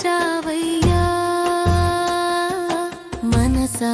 వచ్చావయ్యా మనసా